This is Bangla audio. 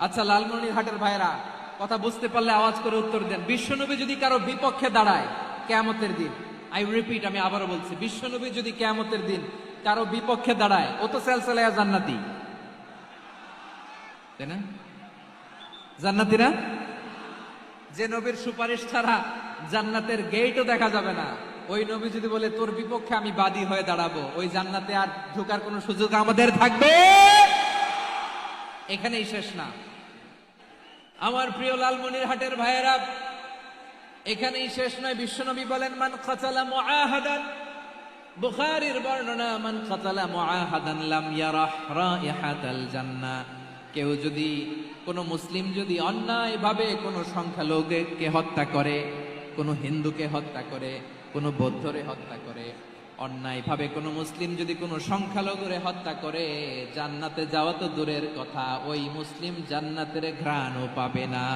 আচ্ছা লালমনির হাটের ভাইরা কথা বুঝতে পারলে আওয়াজ করে উত্তর দেন। বিশ্বনবী যদি কারও বিপক্ষে দাঁড়ায়, কেয়ামতের দিন আই রিপিট আমি আবারও বলছি, বিশ্বনবী যদি কেয়ামতের দিন কারও বিপক্ষে দাঁড়ায়, ও তো সেলসেলায়া জান্নাতি। তাই না? জান্নাতি না? যে নবীর সুপারিশ ছাড়া জান্নাতের গেটও দেখা যাবে না। ওই নবী যদি বলে, তোর বিপক্ষে আমি বাদী হয়ে দাঁড়াবো, ওই জান্নাতে আর ঢোকার কোনো সুযোগ আমাদের থাকবে? এখানেই শেষ না। আমার প্রিয় লালমনির হাটের ভাইয়েরা, এখানেই শেষ নয়। বিশ্বনবী বলেন, মান খাচালা মুআহাদান। বুখারীর বর্ণনা, মান খাচালা মুআহাদান লাম ইয়ারাহ রাইহাতাল জান্নাহ কেউ যদি, কোনো মুসলিম যদি অন্যায়ভাবে কোনো সংখ্যালঘুকে হত্যা করে, কোনো হিন্দুকে হত্যা করে, কোনো বৌদ্ধরে হত্যা করে অন্যায়ভাবে কোনো মুসলিম যদি কোনো সংখ্যালঘুরে হত্যা করে, জান্নাতে যাওয়া তো দূরের কথা, ওই মুসলিম জান্নাতের ঘ্রাণও পাবে না।